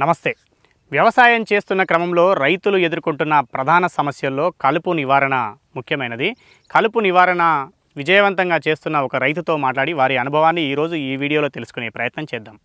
నమస్తే. వ్యవసాయం చేస్తున్న క్రమంలో రైతులు ఎదుర్కొంటున్న ప్రధాన సమస్యల్లో కలుపు నివారణ ముఖ్యమైనది. కలుపు నివారణ విజయవంతంగా చేస్తున్న ఒక రైతుతో మాట్లాడి వారి అనుభవాన్ని ఈరోజు ఈ వీడియోలో తెలుసుకునే ప్రయత్నం చేద్దాం.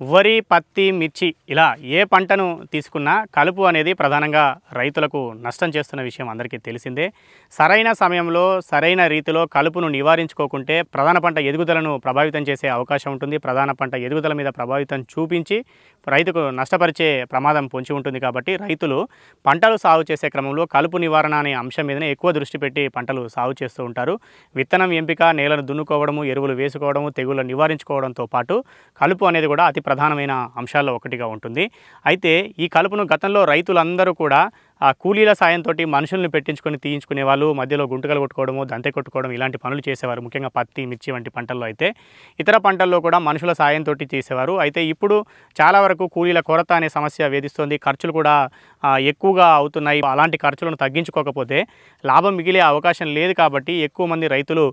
వరి పత్తి మిర్చి ఇలా ఏ పంటను తీసుకున్నా కలుపు అనేది ప్రధానంగా రైతులకు నష్టం చేస్తున్న విషయం అందరికీ తెలిసిందే. సరైన సమయంలో సరైన రీతిలో కలుపును నివారించుకోకుంటే ప్రధాన పంట ఎదుగుదలను ప్రభావితం చేసే అవకాశం ఉంటుంది. ప్రధాన పంట ఎదుగుదల మీద ప్రభావితం చూపించి రైతుకు నష్టపరిచే ప్రమాదం పొంచి ఉంటుంది కాబట్టి రైతులు పంటలు సాగు చేసే క్రమంలో కలుపు నివారణ అనే అంశం మీదనే ఎక్కువ దృష్టి పెట్టి పంటలు సాగు చేస్తూ ఉంటారు. విత్తనం ఎంపిక నేలను దున్నుకోవడము ఎరువులు వేసుకోవడము తెగుళ్ళు నివారించుకోవడంతో పాటు కలుపు అనేది కూడా అతి ప్రధానమైన అంశాల్లో ఒకటిగా ఉంటుంది. అయితే ఈ కలుపును గతంలో రైతులందరూ కూడా ఆ కూలీల సాయంతో మనుషులను పెట్టించుకొని తీయించుకునే వాళ్ళు మధ్యలో గుంటకలు కొట్టుకోవడము దంతె కొట్టుకోవడం ఇలాంటి పనులు చేసేవారు. ముఖ్యంగా పత్తి మిర్చి వంటి పంటల్లో అయితే. ఇతర పంటల్లో కూడా మనుషుల సాయంతో చేసేవారు. అయితే ఇప్పుడు చాలా వరకు కూలీల కొరత అనే సమస్య వేధిస్తోంది. ఖర్చులు కూడా ఎక్కువగా అవుతున్నాయి. అలాంటి ఖర్చులను తగ్గించుకోకపోతే లాభం మిగిలే అవకాశం లేదు కాబట్టి ఎక్కువ మంది రైతులు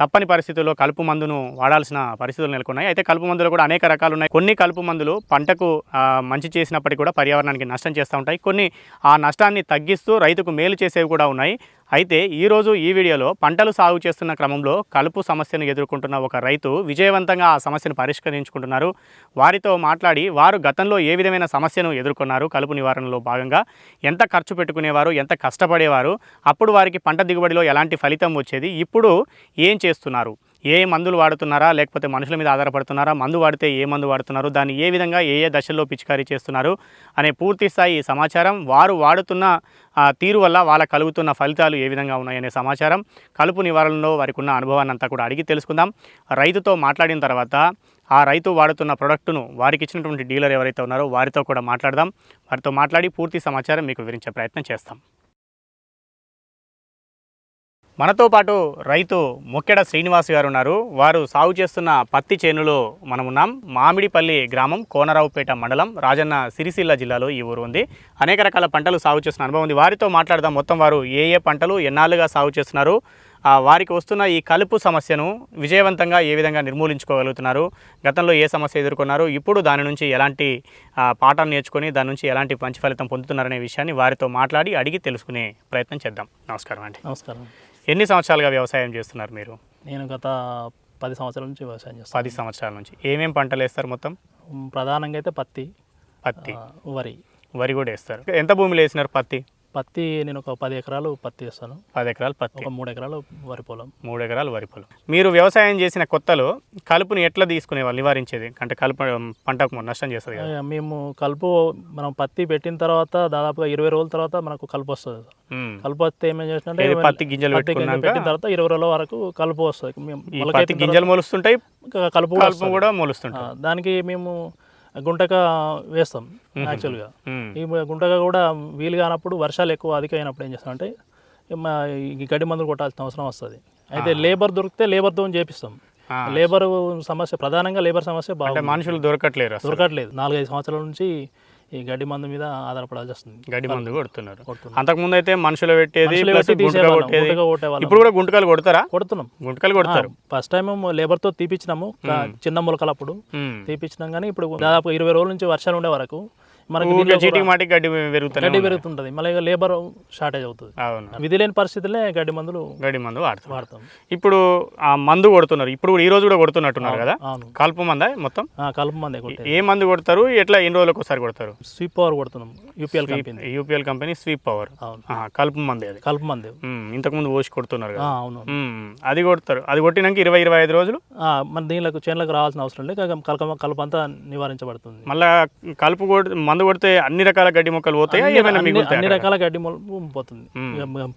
తప్పని పరిస్థితుల్లో కలుపు మందును వాడాల్సిన పరిస్థితులు నెలకొన్నాయి. అయితే కలుపు మందులు కూడా అనేక రకాలు ఉన్నాయి. కొన్ని కలుపు మందులు పంటకు మంచి చేసినప్పటికీ కూడా పర్యావరణానికి నష్టం చేస్తూ ఉంటాయి. కొన్ని ఆ నష్టాన్ని తగ్గిస్తూ రైతుకు మేలు చేసేవి కూడా ఉన్నాయి. అయితే ఈరోజు ఈ వీడియోలో పంటలు సాగు చేస్తున్న క్రమంలో కలుపు సమస్యను ఎదుర్కొంటున్న ఒక రైతు విజయవంతంగా ఆ సమస్యను పరిష్కరించుకుంటున్నారు. వారితో మాట్లాడి వారు గతంలో ఏ విధమైన సమస్యను ఎదుర్కొన్నారు కలుపు నివారణలో భాగంగా ఎంత ఖర్చు పెట్టుకునేవారు ఎంత కష్టపడేవారు అప్పుడు వారికి పంట దిగుబడిలో ఎలాంటి ఫలితం వచ్చేది ఇప్పుడు ఏం చేస్తున్నారు? ఏ మందులు వాడుతున్నారా లేకపోతే మనుషుల మీద ఆధారపడుతున్నారా మందు వాడితే ఏ మందు వాడుతున్నారు దాన్ని ఏ విధంగా ఏ ఏ దశల్లో పిచికారీ చేస్తున్నారు అనే పూర్తి స్థాయి సమాచారం వారు వాడుతున్న ఆ, తీరు వల్ల వాళ్ళ కలుగుతున్న ఫలితాలు ఏ విధంగా ఉన్నాయనే సమాచారం కలుపు నివారణలో వారికి ఉన్న అనుభవాన్ని అంతా కూడా అడిగి తెలుసుకుందాం. రైతుతో మాట్లాడిన తర్వాత ఆ రైతు వాడుతున్న ప్రొడక్టును వారికి ఇచ్చినటువంటి డీలర్ ఎవరైతే ఉన్నారో వారితో కూడా మాట్లాడదాం. వారితో మాట్లాడి పూర్తి సమాచారం మీకు వివరించే ప్రయత్నం చేస్తాం. మనతో పాటు రైతు ముక్కెడ శ్రీనివాస్ గారు ఉన్నారు వారు సాగు చేస్తున్న పత్తి చేనులో మనం ఉన్నాం మామిడిపల్లి గ్రామం కోనరావుపేట మండలం రాజన్న సిరిసిల్ల జిల్లాలో ఈ ఊరు ఉంది. అనేక రకాల పంటలు సాగు చేస్తున్న అనుభవం ఉంది. వారితో మాట్లాడదాం. మొత్తం వారు ఏ ఏ పంటలు ఎన్నాళ్ళుగా సాగు చేస్తున్నారు? వారికి వస్తున్న ఈ కలుపు సమస్యను విజయవంతంగా ఏ విధంగా నిర్మూలించుకోగలుగుతున్నారు? గతంలో ఏ సమస్య ఎదుర్కొన్నారు? ఇప్పుడు దాని నుంచి ఎలాంటి పాఠం నేర్చుకొని దాని నుంచి ఎలాంటి మంచి ఫలితం పొందుతున్నారనే విషయాన్ని వారితో మాట్లాడి అడిగి తెలుసుకునే ప్రయత్నం చేద్దాం. నమస్కారం అండి. నమస్కారం. ఎన్ని సంవత్సరాలుగా వ్యవసాయం చేస్తున్నారు మీరు? నేను గత పది సంవత్సరాల నుంచి వ్యవసాయం చేస్తాను. పది సంవత్సరాల నుంచి. ఏమేం పంటలు వేస్తారు మొత్తం? ప్రధానంగా అయితే పత్తి పత్తి. వరి. వరి కూడా వేస్తారు. ఎంత భూమిలో వేసినారు పత్తి? పత్తి నేను ఒక పది ఎకరాలు పత్తి వేస్తాను. పది ఎకరాలు పత్తి. ఒక మూడు ఎకరాలు వరి పొలం. మూడు ఎకరాలు వరి పొలం. మీరు వ్యవసాయం చేసిన కొత్తలో కలుపుని ఎట్లా తీసుకునేవాళ్ళు నివారించేది? అంటే కలుపు పంటకు నష్టం చేస్తుంది కదా. మేము కలుపు మనం పత్తి పెట్టిన తర్వాత దాదాపుగా ఇరవై రోజుల తర్వాత మనకు కలుపు వస్తుంది. కలుపు వస్తే ఏమేం ఏది పత్తి గింజలు పెట్టిన తర్వాత ఇరవై రోజుల వరకు కలుపు వస్తుంది. పత్తి గింజలు మొలుస్తుంటాయి కలుపు కూడా కలుపు. కూడా మొలుస్తుంటాయి. దానికి మేము గుంటక వేస్తాం యాక్చువల్గా. ఈ గుంటగా కూడా వీలు కానప్పుడు వర్షాలు ఎక్కువ అధిక అయినప్పుడు ఏం చేస్తాం అంటే ఈ గడ్డి మందులు కొట్టాల్సిన అవసరం వస్తుంది. అయితే లేబర్ దొరికితే లేబర్తో చేపిస్తాం. లేబర్ సమస్య ప్రధానంగా లేబర్ సమస్య బాగా మనుషులు దొరకట్లేరు దొరకట్లేదు. నాలుగైదు సంవత్సరాల నుంచి ఈ గడ్డి మందు మీద ఆధారపడాల్సి వస్తుంది గడ్డి మందు కొడుతున్నారు. కొడుతున్నాం. అంతకుముందు అయితే మనుషులు పెట్టేది. ఇప్పుడు కూడా గుంటకాలు కొడతారా? కొడుతున్నాం. గుంటకాలు కొడతారు. ఫస్ట్ టైం లేబర్తో తీపిచ్చినాము. క- చిన్న మొలకలప్పుడు. తీపిచ్చినాం. కానీ ఇప్పుడు దాదాపు ఇరవై రోజుల నుంచి వర్షాలు ఉండే వరకు మనకి చీటికి మాటికి గడ్డి పెరుగుతాయి గడ్డి పెరుగుతుంటుంది. మళ్ళీ లేబర్ షార్టేజ్ అవుతుంది. అవును. విధి లేని పరిస్థితులే గడ్డి మందులు గడ్డి మందు వాడుతున్నారు వాడతాం. ఇప్పుడు ఆ మందు కొడుతున్నారు. ఇప్పుడు ఈ రోజు కూడా కొడుతున్నట్టున్నారు కదా? అవును. కలుపు మందా మొత్తం? ఆ, కలుపు మందే ఏ మందు కొడతారు? ఎట్లా ఎన్ని రోజులకు ఒకసారి కొడతారు? స్వీప్ పవర్ కొడుతున్నాం UPL company UPL company sweep power కలుపు మంది అది. కలుపు మంది. ఇంతకుముందు పోసి కొడుతున్నారు కదా? అవును అది కొడతారు. అది కొట్టినాక ఇరవై ఇరవై ఐదు రోజులు? మన దీనిలోకి చేనులకు రావాల్సిన అవసరం లేదు. కలక కలుపు అంతా నివారించబడుతుంది. మళ్ళా కలుపు కొడి మందు కొడితే అన్ని రకాల గడ్డి మొక్కలు పోతాయా? ఏమైనా అన్ని? రకాల గడ్డి మొలుపు పోతుంది.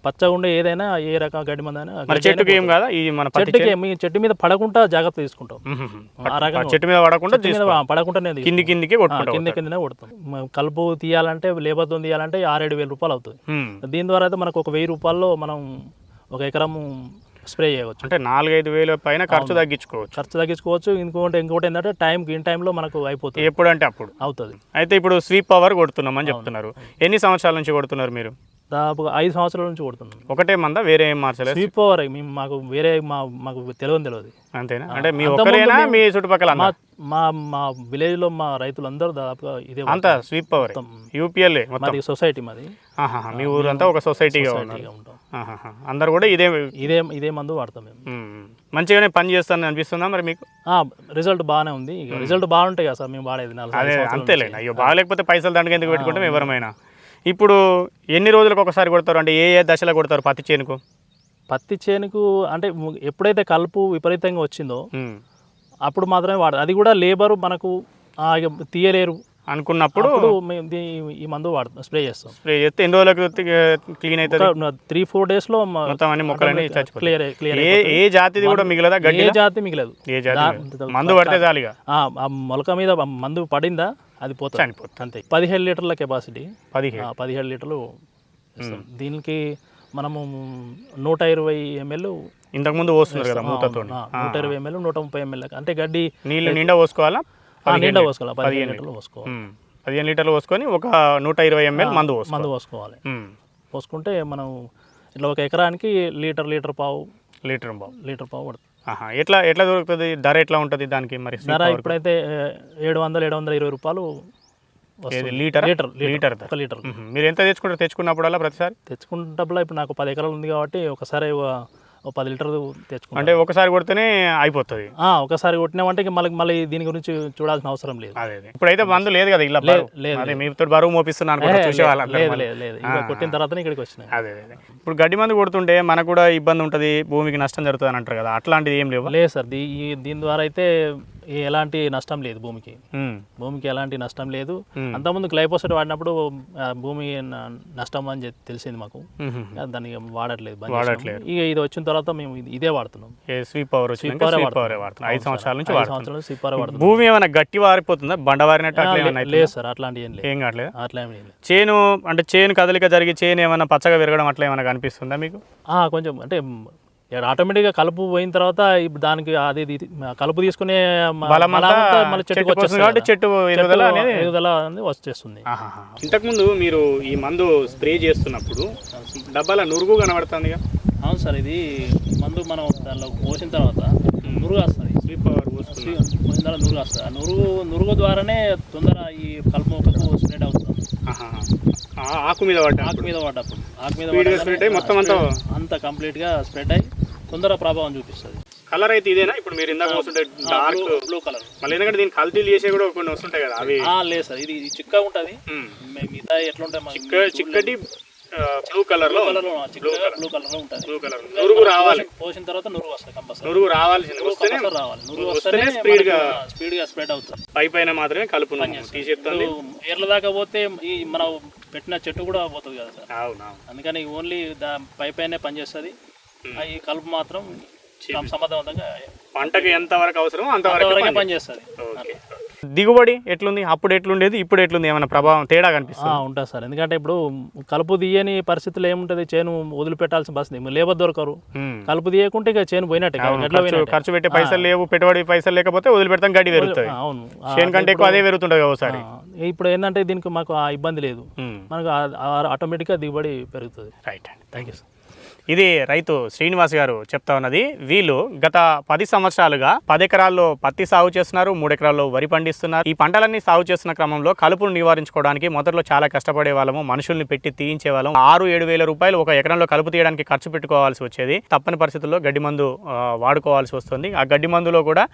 పచ్చగా ఉండే ఏదైనా ఏ రకం గడ్డి మంది అయినా మరి చెట్టుకి ఏం కాదా? ఈ మన చెట్టుకి చెట్టు? మీద పడకుండా జాగ్రత్త తీసుకుంటాం. ఆ రకంగా చెట్టు మీద పడకుండా తీసుకుంటాం. కింది కిందికి కింద కిందనే కొడతాం. కలుపు తీయాలంటే లేబర్తో తీయాలంటే ఆరేడు వేల రూపాయలు అవుతుంది. దీని ద్వారా అయితే మనకు ఒక వెయ్యి రూపాయల్లో మనం ఒక ఎకరం స్ప్రే చేయవచ్చు. అంటే నాలుగైదు వేల పైన ఖర్చు తగ్గించుకోవచ్చు. ఖర్చు తగ్గించుకోవచ్చు. ఇంకోటి ఇంకోటి ఏంటంటే టైంకి ఇన్ టైంలో మనకు అయిపోతుంది. ఎప్పుడంటే అప్పుడు. అవుతుంది. అయితే ఇప్పుడు స్వీప్ పవర్ కొడుతున్నామని చెప్తున్నారు. ఎన్ని సంవత్సరాల నుంచి కొడుతున్నారు మీరు? దాదాపుగా ఐదు సంవత్సరాల నుంచి కొడుతున్నాం. ఒకటే మంద వేరే ఏం మార్చలేదు? స్వీప్ ఓవర్ మేము మాకు వేరే మా మాకు తెలియదు తెలియదు. అంతేనా? అంటే మీ ఒక్కరేనా? మీ చుట్టుపక్కల మా అంతా? మా మా విలేజ్లో మా రైతులందరూ దాదాపుగా ఇదే అంతా స్వీప్ పవర్. యూపీఎల్ మాది సొసైటీ మాది. మీ ఊరంతా ఒక సొసైటీగా ఉంటాం. అందరు కూడా ఇదే ఇదే ఇదే మందు వాడతాం మేము. మంచిగానే పని చేస్తానని అనిపిస్తుందా మరి మీకు? రిజల్ట్ బాగానే ఉంది. రిజల్ట్ బాగుంటాయి కదా సార్ మేము వాడేది అంతేలే. అయ్యో బాగాలేకపోతే పైసలు దండగా ఎందుకు పెట్టుకుంటాం ఎవరమైనా? ఇప్పుడు ఎన్ని రోజులకు ఒకసారి కొడతారు? అంటే ఏ ఏ దశలో కొడతారు పత్తి చేనుకు? పత్తి చేనుకు అంటే ఎప్పుడైతే కలుపు విపరీతంగా వచ్చిందో. అప్పుడు మాత్రమే వాడదు అది కూడా లేబర్ మనకు తీయలేరు. అనుకున్నప్పుడు మేము ఈ మందు వాడతాం స్ప్రే చేస్తాం. స్ప్రే చేస్తే ఎన్ని రోజులకు క్లీన్ అవుతుంది త్రీ ఫోర్ డేస్లో మొత్తం అన్ని మొక్కలన్నీ చచ్చిపోతాయి. క్లియర్ క్లియర్ ఏ ఏ జాతిది కూడా మిగలదా ఏ జాతి మిగలదు. ఏ జాతి? మందు పడితే చాలుగా ఆ ఆ మొలక మీద మందు పడిందా? అది పోతుంది. చనిపోతుంది అంతే. పదిహేడు లీటర్ల కెపాసిటీ. పదిహేడు. పదిహేడు లీటర్లు ఇస్తాం. దీనికి మనము నూట ఇరవై ఎంఎల్ ఇంతకుముందు పోస్తున్నారు కదా మూతతో నూట ఇరవై ఎంఎల్ నూట ముప్పై ఎంఎల్ అంటే గడ్డి నీళ్ళు నిండా పోసుకోవాలా? పదిహేను నిండా పోసుకోవాలి పదిహేను లీటర్లు పోసుకోవాలి. పదిహేను లీటర్లు పోసుకొని ఒక నూట ఇరవై ఎంఎల్ మందు మందు పోసుకోవాలి. పోసుకుంటే మనం ఇట్లా ఒక ఎకరానికి లీటర్ లీటర్ పావు లీటర్ బాబు లీటర్ పావు పడుతుంది. ఎట్లా ఎట్లా దొరుకుతుంది ధర ఎట్లా ఉంటుంది దానికి మరి ధర ఇప్పుడైతే ఏడు వందలు ఏడు వందల ఇరవై రూపాయలు. Litre litre litre. ఒక లీటర్. మీరు ఎంత తెచ్చుకుంటారు తెచ్చుకున్నప్పుడల్లా ప్రతిసారి తెచ్చుకుంటప్పుడు ఇప్పుడు నాకు పది ఎకరాలు ఉంది కాబట్టి ఒకసారి ఒక- ఒక పది లీటర్ తెచ్చుకుంటాం అంటే ఒకసారి కొడితేనే అయిపోతుంది. ఆ, ఒకసారి కొట్టినామంటే మళ్ళీ మళ్ళీ దీని గురించి చూడాల్సిన అవసరం లేదు. ఇప్పుడైతే మందు లేదు కదా ఇలా. లేదు, మీతో బరువు మోపిస్తున్నాను లేదు కొట్టిన తర్వాతనే ఇక్కడికి వచ్చినాయి. అదే. ఇప్పుడు గడ్డి మందు కొడుతుంటే మనకు కూడా ఇబ్బంది ఉంటుంది భూమికి నష్టం జరుగుతుంది అని అంటారు కదా. అట్లాంటిది ఏం లేవు? లేదు సార్ దీని ద్వారా అయితే ఎలాంటి నష్టం లేదు భూమికి. భూమికి ఎలాంటి నష్టం లేదు. అంతకుముందు గ్లైపోసెట్ వాడినప్పుడు భూమి నష్టం అని తెలిసింది మాకు. దాన్ని వాడట్లేదు. వాడట్లేదు. ఇక ఇది వచ్చిన తర్వాత మేము ఇది- వాడుతున్నాం. స్వీప్ పవర్ స్వీప్ పవర్ ఐదు సంవత్సరాల నుంచి వాడుతున్నాం. భూమి ఏమైనా గట్టి వారిపోతుందా? బండవారినట్టు లేదు సార్ అట్లాంటి ఏం లేదు. ఏం కావట్లేదు? అట్లా ఏం లేదు. చేను అంటే చేను కదలిక జరిగి చేను ఏమైనా పచ్చగా విరగడం అట్లా ఏమైనా కనిపిస్తుందా మీకు? ఆ, కొంచెం అంటే ఆటోమేటిక్గా కలుపు పోయిన తర్వాత ఇప్పుడు దానికి అది ఇది- కలుపు తీసుకునే మళ్ళీ వచ్చేస్తుంది కాబట్టి. చెట్టు ఎదుగుదల చెట్టు అనేది ఎదుగుదల అనేది వచ్చేస్తుంది. ఇంతకుముందు మీరు ఈ మందు స్ప్రే చేస్తున్నప్పుడు డబ్బాల నురుగు కనబడుతుంది అవును సార్ ఇది మందు మనం దానిలో పోసిన తర్వాత నురుగు వస్తుంది. స్వీప్ పవర్ పోస్తుంది. పోసిన తర్వాత నురుగు వస్తుంది. ఆ నురుగు నురుగు ద్వారానే తొందర ఈ కలుపు మొక్కకు స్ప్రెడ్ అవుతుంది. ఆకు మీద పడ్డా ఆకు మీద పడ్డప్పుడు. ఆకు మీద మొత్తం అంతా- అంతా కంప్లీట్గా స్ప్రెడ్ అయ్యి తొందర ప్రభావం చూపిస్తుంది. కలర్ అయితే ఇదేనా? ఇప్పుడు మీరు ఇందాక వస్తుంటే డార్క్ బ్లూ కలర్ మళ్ళీ ఎందుకంటే దీన్ని కల్తీలు చేసే కూడా కొన్ని వస్తుంటాయి కదా అవి. లేదు సార్ ఇది చిక్కగా ఉంటుంది. మిగతా ఎట్లుంటాయి మనకి చిక్క చిక్కటి బ్లూ కలర్లో బ్లూ కలర్లో ఉంటుంది. బ్లూ కలర్ నురుగు రావాలి. పోసిన తర్వాత నురుగు వస్తుంది కంపల్సరీ నురుగు రావాల్సింది. వస్తేనే రావాలి. నురుగు వస్తేనే speed గా స్పీడ్గా స్ప్రెడ్ అవుతుంది. పై పైన మాత్రమే కలుపును. తీసేస్తుంది ఏర్ల దాకా పోతే ఈ మనం పెట్టిన చెట్టు కూడా పోతుంది కదా సార్. అవును అందుకని ఓన్లీ దా పై పైనే పనిచేస్తుంది. ఈ కలుపు మాత్రం సమ- సమర్థవంతంగా పంటకి ఎంత వరకు అవసరమో అంతవరకు పనిచేస్తుంది ఓకే. దిగుబడి ఎట్లుంది? అప్పుడు ఎట్లుండేది? ఇప్పుడు ఎట్లుంది? ఏమైనా ప్రభావం తేడా కనిపిస్తుంది? ఉంటుంది సార్. ఎందుకంటే ఇప్పుడు కలుపు తీయని పరిస్థితుల్లో ఏముంటుంది? చేను వదిలిపెట్టాల్సిన పరిస్థితి లేబర్ దొరకరు. కలుపు తీయకుంటే ఇక చేను పోయినట్టే ఖర్చు పెట్టే పైసలు లేవు పెట్టుబడి పైసలు లేకపోతే వదిలిపెడతాం గడ్డి పెరుగుతుంది ఆ, అవును. చేను కంటే ఎక్కువ అదే పెరుగుతుంటుంది కదా ఒకసారి. ఇప్పుడు ఏంటంటే దీనికి మాకు ఆ ఇబ్బంది లేదు. మనకు ఆటోమేటిక్గా దిగుబడి పెరుగుతుంది. రైట్ అండి. థ్యాంక్ యూ ఇది రైతు శ్రీనివాస్ గారు చెప్తా ఉన్నది. వీళ్ళు గత పది సంవత్సరాలుగా పది ఎకరాల్లో పత్తి సాగు చేస్తున్నారు మూడు ఎకరాల్లో వరి పండిస్తున్నారు. ఈ పంటలన్నీ సాగు చేస్తున్న క్రమంలో కలుపును నివారించుకోవడానికి మొదట్లో చాలా కష్టపడే వాళ్ళము మనుషుల్ని పెట్టి తీయించే వాళ్ళం. ఆరు ఏడు వేల రూపాయలు ఒక ఎకరంలో కలుపు తీయడానికి ఖర్చు పెట్టుకోవాల్సి వచ్చేది. తప్పని పరిస్థితుల్లో గడ్డి మందు వాడుకోవాల్సి వస్తుంది. ఆ గడ్డి మందులో కూడా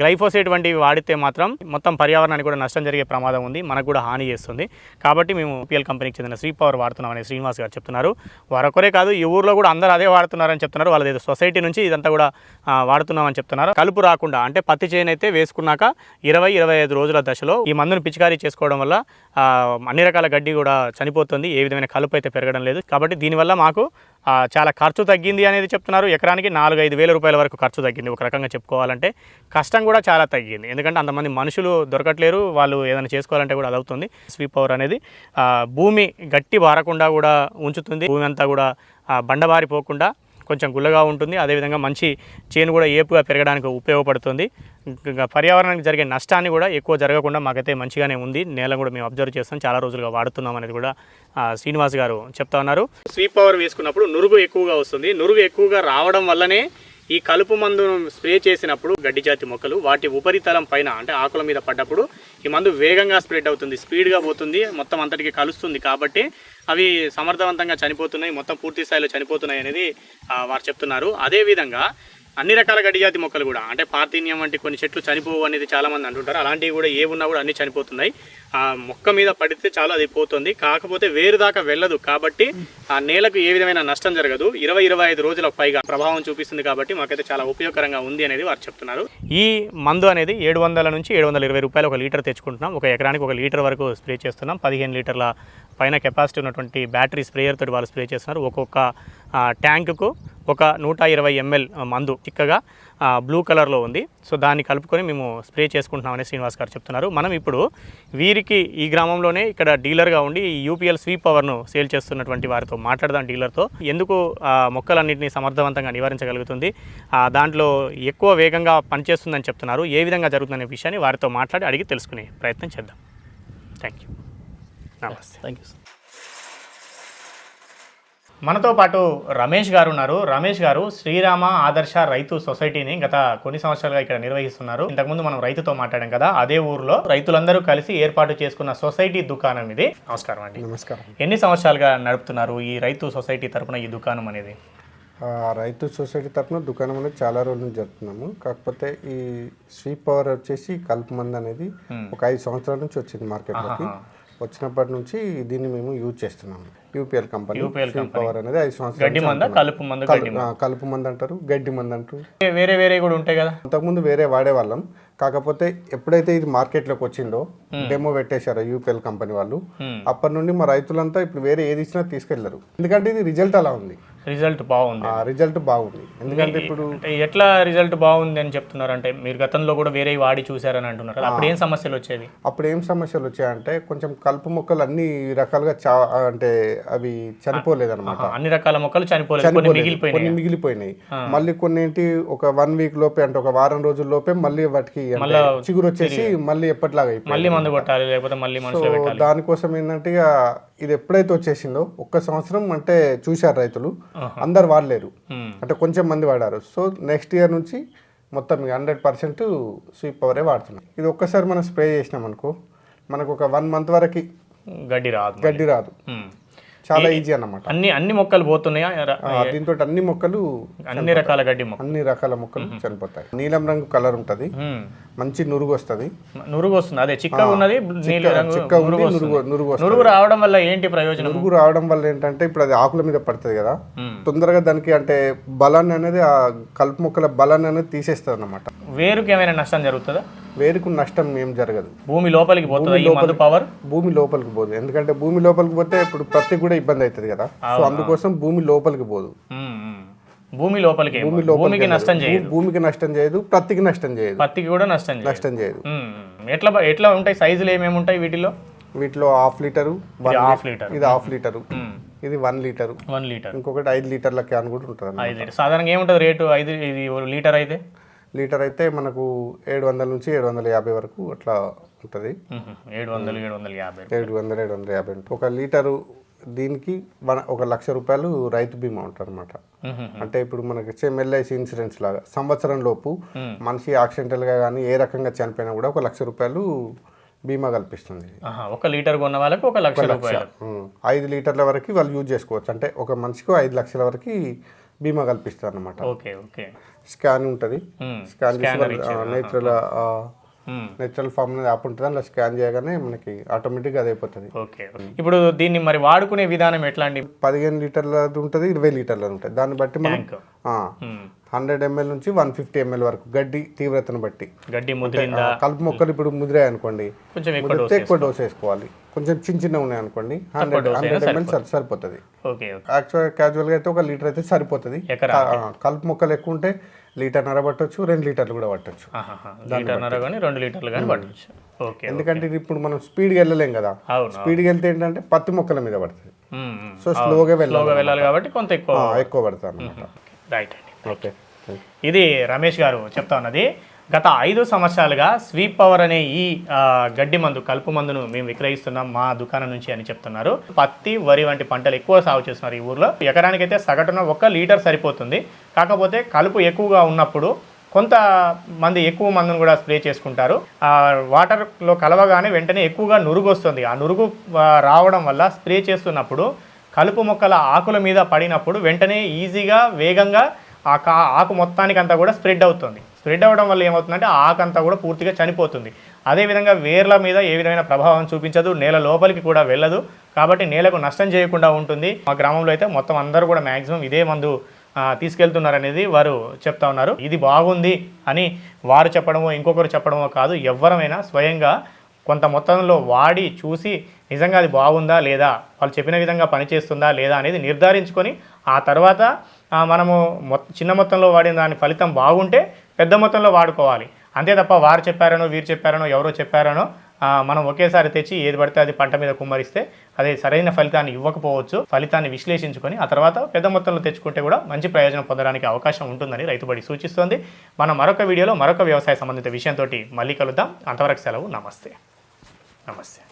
గ్లైఫోసేట్ వంటివి వాడితే మాత్రం మొత్తం పర్యావరణానికి కూడా నష్టం జరిగే ప్రమాదం ఉంది మనకు కూడా హాని చేస్తుంది. కాబట్టి మేము పిఎల్ కంపెనీకి చెందిన శ్రీ పవర్ వాడుతున్నామని శ్రీనివాస్ గారు చెప్తున్నారు. వారొకరే కాదు ఈ ఊర్లో కూడా అందరూ అదే వాడుతున్నారని చెప్తున్నారు. వాళ్ళది సొసైటీ నుంచి ఇదంతా కూడా వాడుతున్నామని చెప్తున్నారు. కలుపు రాకుండా అంటే పత్తి చేను అయితే వేసుకున్నాక ఇరవై ఇరవై ఐదు రోజుల దశలో ఈ మందును పిచికారీ చేసుకోవడం వల్ల అన్ని రకాల గడ్డి కూడా చనిపోతుంది. ఏ విధమైన కలుపు అయితే పెరగడం లేదు. కాబట్టి దీనివల్ల మాకు చాలా ఖర్చు తగ్గింది అనేది చెప్తున్నారు. ఎకరానికి నాలుగు ఐదు వేల రూపాయల వరకు ఖర్చు తగ్గింది. ఒక రకంగా చెప్పుకోవాలంటే కష్టం కూడా చాలా తగ్గింది. ఎందుకంటే అంతమంది మనుషులు దొరకట్లేరు. వాళ్ళు ఏదైనా చేసుకోవాలంటే కూడా అది అవుతుంది. స్వీప్ పవర్ అనేది భూమి గట్టి బారకుండా కూడా ఉంచుతుంది. భూమి అంతా కూడా బండబారిపోకుండా కొంచెం గుల్లగా ఉంటుంది. అదేవిధంగా మంచి చేను కూడా ఏపుగా పెరగడానికి ఉపయోగపడుతుంది. పర్యావరణానికి జరిగే నష్టాన్ని కూడా ఎక్కువ జరగకుండా మాకైతే మంచిగానే ఉంది. నేల కూడా మేము అబ్జర్వ్ చేస్తాం. చాలా రోజులుగా వాడుతున్నాం అనేది కూడా శ్రీనివాస్ గారు చెప్తా ఉన్నారు. స్వీప్ పవర్ వేసుకున్నప్పుడు నురుగు ఎక్కువగా వస్తుంది. నురుగు ఎక్కువగా రావడం వల్లనే ఈ కలుపు మందును స్ప్రే చేసినప్పుడు గడ్డి జాతి మొక్కలు వాటి ఉపరితలం పైన అంటే ఆకుల మీద పడ్డప్పుడు ఈ మందు వేగంగా స్ప్రెడ్ అవుతుంది స్పీడ్గా పోతుంది మొత్తం అంతటికి కలుస్తుంది కాబట్టి అవి సమర్థవంతంగా చనిపోతున్నాయి మొత్తం పూర్తి స్థాయిలో చనిపోతున్నాయి అనేది వారు చెప్తున్నారు. అదేవిధంగా అన్ని రకాల గడిజాతి మొక్కలు కూడా అంటే పార్థీనియం వంటి కొన్ని చెట్లు చనిపోవు అనేది చాలామంది అంటుంటారు. అలాంటివి కూడా ఏ ఉన్నా కూడా అన్ని చనిపోతున్నాయి. ఆ మొక్క మీద పడితే చాలా అది పోతుంది. కాకపోతే వేరు దాకా వెళ్ళదు. కాబట్టి ఆ నేలకు ఏ విధమైన నష్టం జరగదు. ఇరవై ఇరవై ఐదు రోజులకు పైగా ప్రభావం చూపిస్తుంది కాబట్టి మాకైతే చాలా ఉపయోగకరంగా ఉంది అనేది వారు చెప్తున్నారు. ఈ మందు అనేది ఏడు వందల నుంచి ఏడు వందల ఇరవై రూపాయలు ఒక లీటర్ తెచ్చుకుంటున్నాం. ఒక ఎకరానికి ఒక లీటర్ వరకు స్ప్రే చేస్తున్నాం. పదిహేను లీటర్ల పైన కెపాసిటీ ఉన్నటువంటి బ్యాటరీ స్ప్రేయర్ తోటి వాళ్ళు స్ప్రే చేస్తున్నారు. ఒక్కొక్క ట్యాంకుకు ఒక నూట ఇరవై ఎంఎల్ మందు చిక్కగా బ్లూ కలర్లో ఉంది. సో దాన్ని కలుపుకొని మేము స్ప్రే చేసుకుంటున్నామని శ్రీనివాస్ గారు చెప్తున్నారు. మనం ఇప్పుడు వీరికి ఈ గ్రామంలోనే ఇక్కడ డీలర్గా ఉండి ఈ యూపీఎల్ స్వీప్ పవర్ను సేల్ చేస్తున్నటువంటి వారితో మాట్లాడదాం డీలర్తో. ఎందుకు మొక్కలన్నింటినీ సమర్థవంతంగా నివారించగలుగుతుంది? దాంట్లో ఎక్కువ వేగంగా పనిచేస్తుందని చెప్తున్నారు. ఏ విధంగా జరుగుతుందనే విషయాన్ని వారితో మాట్లాడి అడిగి తెలుసుకునే ప్రయత్నం చేద్దాం. థ్యాంక్ యూ నమస్తే. థ్యాంక్ యూ సార్ మనతో పాటు రమేష్ గారు ఉన్నారు. రమేష్ గారు శ్రీరామ ఆదర్శ రైతు సొసైటీని గత కొన్ని సంవత్సరాలుగా ఇక్కడ నిర్వహిస్తున్నారు. ఇంతకుముందు మనం రైతుతో మాట్లాడాం కదా అదే ఊర్లో రైతులందరూ కలిసి ఏర్పాటు చేసుకున్న సొసైటీ దుకాణం ఇది. నమస్కారం అండి. నమస్కారం. ఎన్ని సంవత్సరాలుగా నడుపుతున్నారు ఈ రైతు సొసైటీ తరపున ఈ దుకాణం అనేది? ఆ, రైతు సొసైటీ తరఫున దుకాణం అనేది చాలా రోజుల నుంచి జరుపుతున్నాము. కాకపోతే ఈ స్వీప్ పవర్ వచ్చేసి కలుపు మంది అనేది ఒక ఐదు సంవత్సరాల నుంచి వచ్చింది మార్కెట్లోకి. వచ్చినప్పటి నుంచి దీన్ని మేము యూజ్ చేస్తున్నాము. యూపీఎల్ కంపెనీ పవర్ అనేది ఐదు సంవత్సరాల. కలుపు మందు కలుపు అంటారు గడ్డి మంది అంటారు. వేరే వేరే కూడా ఉంటాయి కదా? అంతకుముందు వేరే వాడేవాళ్ళం. కాకపోతే ఎప్పుడైతే ఇది మార్కెట్లోకి వచ్చిందో డెమో పెట్టేశారో యూపీఎల్ కంపెనీ వాళ్ళు. Hmm. అప్పటి నుండి మా రైతులంతా ఇప్పుడు వేరే ఏది ఇచ్చినా తీసుకెళ్ళరు ఎందుకంటే ఇది రిజల్ట్ అలా ఉంది. రిజల్ట్ బాగుంది. రిజల్ట్ బాగుంది. ఎందుకంటే ఇప్పుడు ఎట్లా రిజల్ట్ బాగుంది అని చెప్తున్నారు అంటే మీరు గతంలో కూడా వేరే వాడి చూసారని అంటున్నారు అప్పుడు ఏం సమస్యలు వచ్చేది అప్పుడు ఏం సమస్యలు వచ్చాయంటే కొంచెం కలుపు మొక్కలు అన్ని రకాలుగా చా అంటే అవి చనిపోలేదన్నమాట. అన్ని రకాల మొక్కలు చనిపోలేదు. మిగిలిపోయినాయి. మళ్ళీ కొన్ని ఏంటి ఒక వన్ వీక్ లోపే అంటే ఒక వారం రోజుల లోపే మళ్ళీ వాటికి చిగురు వచ్చేసి మళ్ళీ ఎప్పటిలాగా మళ్ళీ మందు కొట్టాలి లేకపోతే మళ్ళీ దానికోసం ఏంటంటే ఇక ఇది ఎప్పుడైతే వచ్చేసిందో ఒక్క సంవత్సరం అంటే చూశారు రైతులు అందరు వాడలేరు. అంటే కొంచెం మంది వాడారు. సో నెక్స్ట్ ఇయర్ నుంచి మొత్తం హండ్రెడ్ పర్సెంట్ స్వీప్ పవరే వాడుతున్నాం ఇది ఒక్కసారి మనం స్ప్రే చేసినాం అనుకో మనకు ఒక వన్ మంత్ వరకు గడ్డి రాదు గడ్డి రాదు. చాలా ఈజీ అన్నమాట. అన్ని అన్ని మొక్కలు పోతున్నాయా? దీంతో అన్ని మొక్కలు అన్ని రకాల గడ్డి అన్ని రకాల మొక్కలు చనిపోతాయి. నీలం రంగు కలర్ ఉంటుంది. మంచి నురుగు వస్తుంది. నురుగు వస్తుంది. అదే చిక్కగా ఉన్నది చిక్క నురుగు నురుగు రావడం వల్ల ఏంటి ప్రయోజనం? నురుగు రావడం వల్ల ఏంటంటే ఇప్పుడు అది ఆకుల మీద పడుతుంది కదా. తొందరగా దానికి అంటే బలాన్ని అనేది ఆ కలుపు మొక్కల బలాన్ని అనేది తీసేస్తుంది అనమాట వేరుకి ఏమైనా నష్టం జరుగుతుందా? వేరుకు నష్టం ఏం జరగదు. భూమి లోపలికి పోతుందా? పవర్ భూమి లోపలికి పోదు. ఎందుకంటే భూమి లోపలికి పోతే ఇప్పుడు ప్రతి కూడా ఇబ్బంది అవుతుంది కదా. సో అందుకోసం భూమి లోపలికి పోదు. భూమి లోపలికి. భూమి భూమికి నష్టం చేయదు. భూమికి నష్టం చేయదు ప్రత్తికి నష్టం చేయదు. పత్తికి కూడా నష్టం నష్టం చేయదు. ఎట్లా ఎట్లా ఉంటాయి సైజులు ఏమేమి ఉంటాయి వీటిలో? వీటిలో హాఫ్ లీటరు హాఫ్ లీటర్. ఇది హాఫ్ లీటరు. ఇది వన్ లీటరు. One litre. ఇంకొకటి ఐదు లీటర్ల క్యాన్ కూడా ఉంటుంది అన్నమాట. ఐదు లీటర్. సాధారణంగా ఏముంటుంది రేటు? ఐదు ఇది లీటర్ అయితే? లీటర్ అయితే మనకు ఏడు వందల నుంచి ఏడు వందల యాభై వరకు అట్లా ఉంటుంది. ఏడు వందలు ఏడు వందల యాభై ఏడు వందల ఏడు వందల యాభై. ఒక లీటరు దీనికి మన ఒక లక్ష రూపాయలు రైతు బీమా ఉంటుంది అనమాట. అంటే ఇప్పుడు మనకి సేమ్ ఎల్ఐసి ఇన్సూరెన్స్ లాగా సంవత్సరం లోపు మనిషి యాక్సిడెంటల్గా కానీ ఏ రకంగా చనిపోయినా కూడా ఒక లక్ష రూపాయలు బీమా కల్పిస్తుంది. ఒక లీటర్ కొన్న వాళ్ళకి ఒక లక్ష రూపాయలు. ఐదు లీటర్ల వరకు వాళ్ళు యూజ్ చేసుకోవచ్చు. అంటే ఒక మనిషికి ఐదు లక్షల వరకు బీమా కల్పిస్తారు అనమాట ఓకే ఓకే. స్కాన్ ఉంటుంది. Scan. Natural. Natural farm app ఉంటుంది అందులో స్కాన్ చేయగానే మనకి ఆటోమేటిక్గా అది అయిపోతుంది. ఓకే ఇప్పుడు దీన్ని మరి వాడుకునే విధానం ఎట్లా అండి పదిహేను లీటర్లది ఉంటుంది ఇరవై లీటర్లది ఉంటుంది. దాన్ని బట్టి మనం. హండ్రెడ్ ఎంఎల్ నుంచి వన్ ఫిఫ్టీ ఎంఎల్ వరకు గడ్డి తీవ్రతను బట్టి. గడ్డి కలుపు మొక్కలు ఇప్పుడు ముదిరాయి అనుకోండి. కొంచెం ఎక్కువ ముదిరితే ఎక్కువ డోస్ వేసుకోవాలి. కొంచెం చిన్న చిన్న ఉన్నాయి అనుకోండి హండ్రెడ్ హండ్రెడ్ ఎంఎల్ సరిపోతుంది. Okay okay. యాక్చువల్ క్యాజువల్గా అయితే ఒక లీటర్ అయితే సరిపోతుంది. కలుపు మొక్కలు ఎక్కువ ఉంటే లీటర్ నర పట్టొచ్చు రెండు లీటర్లు కూడా పట్టొచ్చు. ఆహాహా. లీటర్న్నర కానీ రెండు లీటర్లు కానీ పట్టవచ్చు ఓకే ఎందుకంటే ఇది ఇప్పుడు మనం స్పీడ్గా వెళ్ళలేం కదా. స్పీడ్గా వెళ్తే ఏంటంటే పత్తి మొక్కల మీద పడుతుంది. సో స్లోగా వెళ్ళాలి వెళ్ళాలి కాబట్టి కొంత ఎక్కువ ఎక్కువ పడుతుంది అనమాట రైట్ అండి. ఓకే. ఇది రమేష్ గారు చెప్తా ఉన్నది. గత ఐదు సంవత్సరాలుగా స్వీప్ పవర్ అనే ఈ గడ్డి మందు కలుపు మందును మేము విక్రయిస్తున్నాం మా దుకాణం నుంచి అని చెప్తున్నారు. పత్తి వరి వంటి పంటలు ఎక్కువ సాగు చేస్తున్నారు ఈ ఊర్లో. ఎకరానికైతే సగటున ఒక లీటర్ సరిపోతుంది. కాకపోతే కలుపు ఎక్కువగా ఉన్నప్పుడు కొంత మంది ఎక్కువ మందును కూడా స్ప్రే చేసుకుంటారు. ఆ వాటర్లో కలవగానే వెంటనే ఎక్కువగా నురుగు వస్తుంది. ఆ నురుగు రావడం వల్ల స్ప్రే చేస్తున్నప్పుడు కలుపు మొక్కల ఆకుల మీద పడినప్పుడు వెంటనే ఈజీగా వేగంగా ఆ కా ఆకు మొత్తానికి అంతా కూడా స్ప్రెడ్ అవుతుంది. స్ప్రెడ్ అవ్వడం వల్ల ఏమవుతుందంటే ఆకంతా కూడా పూర్తిగా చనిపోతుంది. అదేవిధంగా వేర్ల మీద ఏ విధమైన ప్రభావం చూపించదు నేల లోపలికి కూడా వెళ్ళదు. కాబట్టి నేలకు నష్టం చేయకుండా ఉంటుంది. మా గ్రామంలో అయితే మొత్తం అందరూ కూడా మ్యాక్సిమం ఇదే మందు తీసుకెళ్తున్నారనేది వారు చెప్తా ఉన్నారు. ఇది బాగుంది అని వారు చెప్పడమో ఇంకొకరు చెప్పడమో కాదు ఎవరమైనా స్వయంగా కొంత మొత్తంలో వాడి చూసి నిజంగా అది బాగుందా లేదా వాళ్ళు చెప్పిన విధంగా పనిచేస్తుందా లేదా అనేది నిర్ధారించుకొని ఆ తర్వాత మనము మొ- చిన్న మొత్తంలో వాడిన దాని ఫలితం బాగుంటే పెద్ద మొత్తంలో వాడుకోవాలి. అంతే తప్ప వారు చెప్పారనో వీరు చెప్పారనో ఎవరో చెప్పారనో మనం ఒకేసారి తెచ్చి ఏది పడితే అది పంట మీద కుమ్మరిస్తే అది సరైన ఫలితాన్ని ఇవ్వకపోవచ్చు. ఫలితాన్ని విశ్లేషించుకొని ఆ తర్వాత పెద్ద మొత్తంలో తెచ్చుకుంటే కూడా మంచి ప్రయోజనం పొందడానికి అవకాశం ఉంటుందని రైతుబడి సూచిస్తోంది. మనం మరొక వీడియోలో మరొక వ్యవసాయ సంబంధిత విషయంతో మళ్ళీ కలుద్దాం. అంతవరకు సెలవు. నమస్తే. నమస్తే.